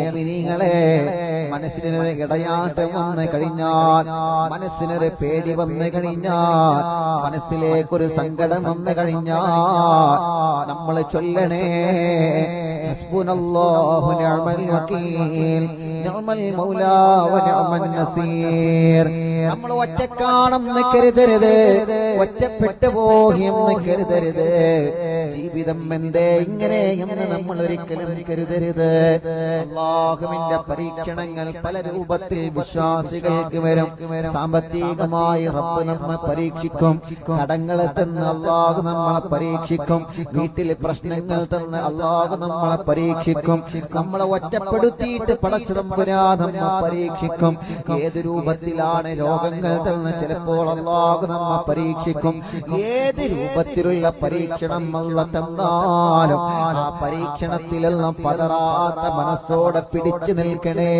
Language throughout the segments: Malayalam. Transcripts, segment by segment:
മുഅ്മിനീങ്ങളെ മനസ്സിനൊരു ഇടയാട്ടം വന്നു കഴിഞ്ഞാൽ മനസ്സിനൊരു പേടി വന്നു കഴിഞ്ഞാൽ മനസ്സിലേക്കൊരു സങ്കടം വന്നു കഴിഞ്ഞാൽ നമ്മൾ ചൊല്ലണേ. നിഅമൽ വകീൽ നിഅമൽ മൗലാ വനിഅമൻ നസീർ. നമ്മൾ ഒറ്റക്കാണെന്ന് കരുതരുത്. ഒറ്റപ്പെട്ടു പോയെന്ന് കരുതരുത്. ജീവിതം എന്തേ ഇങ്ങനെ എന്ന് നമ്മൾ ഒരിക്കലും കരുതരുത്. അള്ളാഹുവിന്റെ പരീക്ഷണങ്ങൾ പല രൂപത്തിൽ വിശ്വാസികൾക്ക് വരും. സാമ്പത്തികമായി റബ്ബ് നമ്മെ പരീക്ഷിക്കും. കടങ്ങളെ തന്ന് അള്ളാഹു നമ്മളെ പരീക്ഷിക്കും. വീട്ടിലെ പ്രശ്നങ്ങൾ തന്ന് അള്ളാഹു നമ്മളെ പരീക്ഷിക്കും. നമ്മളെ ഒറ്റപ്പെടുത്തിയിട്ട് പടച്ചതമ്പുരാ നമ്മെ പരീക്ഷിക്കും. ഏത് രൂപത്തിലാണ് രോഗങ്ങൾ തന്ന് ചിലപ്പോൾ അള്ളാഹു നമ്മെ പരീക്ഷിക്കും. ഏത് രൂപത്തിലുള്ള പരീക്ഷണം അല്ല തന്നാലും ആ പരീക്ഷണത്തിലെല്ലാം പതറാത്ത മനസ്സോടെ പിടിച്ചു നിൽക്കണേ.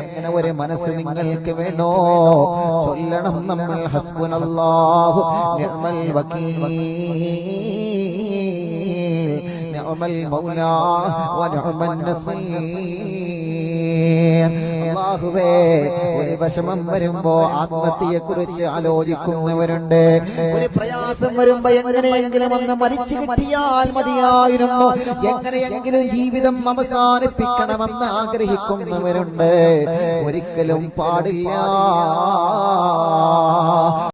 അങ്ങനെ ഒരു മനസ്സ് നിങ്ങൾക്ക് വേണോ? ചൊല്ലണം നമ്മൾ ഹസ്ബുനല്ലാഹു. നിഅമൽ വകീൽ നിഅമൽ മൗലാ വനിഅമൻ നസീർ. വിഷമം വരുമ്പോ ആത്മഹത്യയെ കുറിച്ച് ആലോചിക്കുന്നവരുണ്ട്. ഒരു പ്രയാസം വരുമ്പോ എങ്ങനെയെങ്കിലും ഒന്ന് മരിച്ചു കിട്ടിയാൽ മതിയായിരുന്നു. എങ്ങനെയെങ്കിലും ജീവിതം അവസാനിപ്പിക്കണമെന്ന് ആഗ്രഹിക്കുന്നവരുണ്ട്. ഒരിക്കലും പാടില്ല.